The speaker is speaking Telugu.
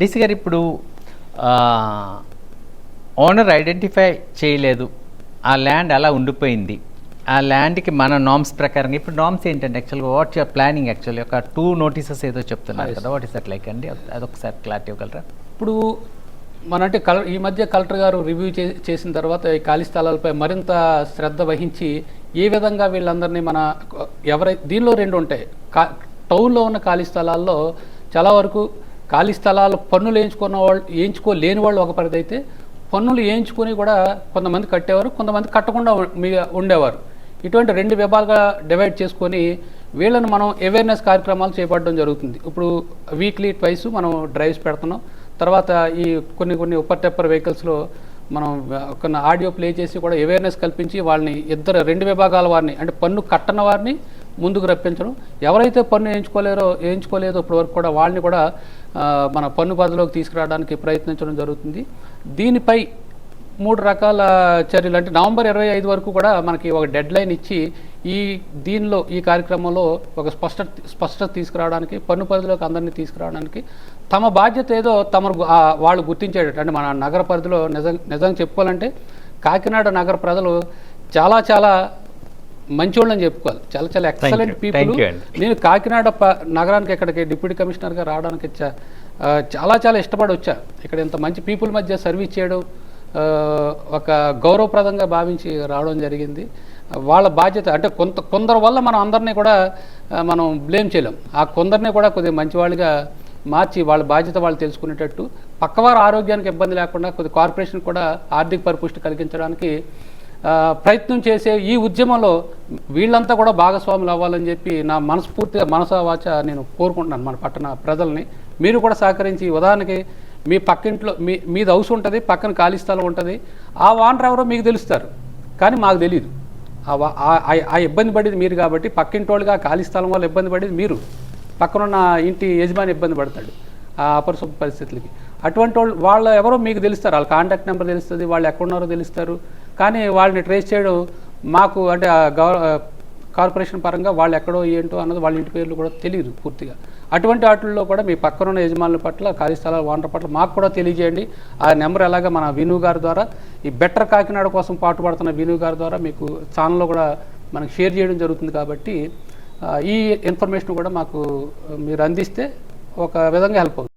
డీసీ గారు ఇప్పుడు ఓనర్ ఐడెంటిఫై చేయలేదు. ఆ ల్యాండ్ అలా ఉండిపోయింది. ఆ ల్యాండ్కి మన నామ్స్ ప్రకారం ఇప్పుడు నామ్స్ ఏంటంటే యాక్చువల్గా వాట్ యువర్ ప్లానింగ్ యాక్చువల్లీ ఒక టూ నోటీసెస్ ఏదో చెప్తున్నారు కదా వాట్ ఇస్ దట్ లైక్ అండి? అదొకసారి క్లారిటీ ఇవ్వగలరా? ఇప్పుడు మన అంటే కల ఈ మధ్య కలెక్టర్ గారు రివ్యూ చే చేసిన తర్వాత ఈ ఖాళీ స్థలాలపై మరింత శ్రద్ధ వహించి ఏ విధంగా వీళ్ళందరినీ మన ఎవరై దీనిలో రెండు ఉంటాయి. కా టౌన్లో ఉన్న ఖాళీ స్థలాల్లో చాలా వరకు ఖాళీ స్థలాలు పన్నులు వేయించుకున్న వాళ్ళు వేయించుకోలేని వాళ్ళు ఒక పరిధి అయితే పన్నులు వేయించుకొని కూడా కొంతమంది కట్టేవారు కొంతమంది కట్టకుండా ఉండేవారు. ఇటువంటి రెండు విభాగాలుగా డివైడ్ చేసుకొని వీళ్ళని మనం అవేర్నెస్ కార్యక్రమాలు చేపట్టడం జరుగుతుంది. ఇప్పుడు వీక్లీ ట్వైస్ మనం డ్రైవ్స్ పెడుతున్నాం. తర్వాత ఈ కొన్ని కొన్ని ఉప్పర్ టెప్పర్ వెహికల్స్లో మనం కొన్ని ఆడియో ప్లే చేసి కూడా అవేర్నెస్ కల్పించి వాళ్ళని ఇద్దరు రెండు విభాగాల వారిని అంటే పన్ను కట్టన వారిని ముందుకు రప్పించడం. ఎవరైతే పన్ను వేయించుకోలేరో వేయించుకోలేదో ఇప్పటి వరకు కూడా వాళ్ళని కూడా మన పన్ను పరిధిలోకి తీసుకురావడానికి ప్రయత్నించడం జరుగుతుంది. దీనిపై మూడు రకాల చర్యలు. అంటే నవంబర్ ఇరవై ఐదు వరకు కూడా మనకి ఒక డెడ్ లైన్ ఇచ్చి ఈ దీనిలో ఈ కార్యక్రమంలో ఒక స్పష్ట స్పష్టత తీసుకురావడానికి పన్ను పరిధిలోకి అందరినీ తీసుకురావడానికి తమ బాధ్యత ఏదో తమ వాళ్ళు గుర్తించేటట్టు. అంటే మన నగర పరిధిలో నిజం నిజంగా చెప్పుకోవాలంటే కాకినాడ నగర ప్రజలు చాలా చాలా మంచోళ్ళని చెప్పుకోవాలి. చాలా చాలా ఎక్సలెంట్. పీపుల్. నేను కాకినాడ నగరానికి ఇక్కడికి డిప్యూటీ కమిషనర్గా రావడానికి చాలా చాలా ఇష్టపడి వచ్చా. ఇక్కడ ఇంత మంచి పీపుల్ మధ్య సర్వీస్ చేయడం ఒక గౌరవప్రదంగా భావించి రావడం జరిగింది. వాళ్ళ బాధ్యత అంటే కొంత కొందరు వల్ల మనం అందరినీ కూడా మనం బ్లేమ్ చేయలేం. ఆ కొందరిని కూడా కొద్దిగా మంచివాళ్ళుగా మార్చి వాళ్ళ బాధ్యత వాళ్ళు తెలుసుకునేటట్టు పక్కవారి ఆరోగ్యానికి ఇబ్బంది లేకుండా కొద్ది కార్పొరేషన్ కూడా ఆర్థిక పరిపుష్టి కలిగించడానికి ప్రయత్నం చేసే ఈ ఉద్యమంలో వీళ్ళంతా కూడా భాగస్వాములు అవ్వాలని చెప్పి నా మనస్ఫూర్తిగా మనసావాచ నేను కోరుకుంటున్నాను మన పట్టణ ప్రజల్ని. మీరు కూడా సహకరించి ఉదాహరణకి మీ పక్కింట్లో మీ మీది హౌస్ ఉంటుంది పక్కన ఖాళీ స్థలం ఉంటుంది. ఆ వాంటర్ ఎవరో మీకు తెలుస్తారు కానీ మాకు తెలియదు ఆ ఆ- ఇబ్బంది పడేది మీరు కాబట్టి పక్కింటోళ్ళుగా ఖాళీ స్థలం వల్ల ఇబ్బంది పడేది మీరు. పక్కనున్న ఇంటి యజమాని ఇబ్బంది పడతాడు ఆ అపరిశుభ్ర పరిస్థితులకి. అటువంటి వాళ్ళు వాళ్ళు ఎవరో మీకు తెలుస్తారు వాళ్ళ కాంటాక్ట్ నెంబర్ తెలుస్తుంది వాళ్ళు ఎక్కడున్నారో తెలుస్తారు. కానీ వాళ్ళని ట్రేస్ చేయడం మాకు అంటే ఆ కార్పొరేషన్ పరంగా వాళ్ళు ఎక్కడో ఏంటో అన్నది వాళ్ళ ఇంటి పేర్లు కూడా తెలియదు పూర్తిగా. అటువంటి వాటిల్లో కూడా మీ పక్కనున్న యజమానుల పట్ల ఖాళీ స్థలాల వానర పట్ల మాకు కూడా తెలియజేయండి. ఆ నెంబర్ ఎలాగ మన విను గారి ద్వారా ఈ బెటర్ కాకినాడ కోసం పాటుపడుతున్న విను గారి ద్వారా మీకు ఛానల్లో కూడా మనకు షేర్ చేయడం జరుగుతుంది కాబట్టి ఈ ఇన్ఫర్మేషన్ కూడా మాకు మీరు అందిస్తే ఒక విధంగా హెల్ప్ అవుతుంది.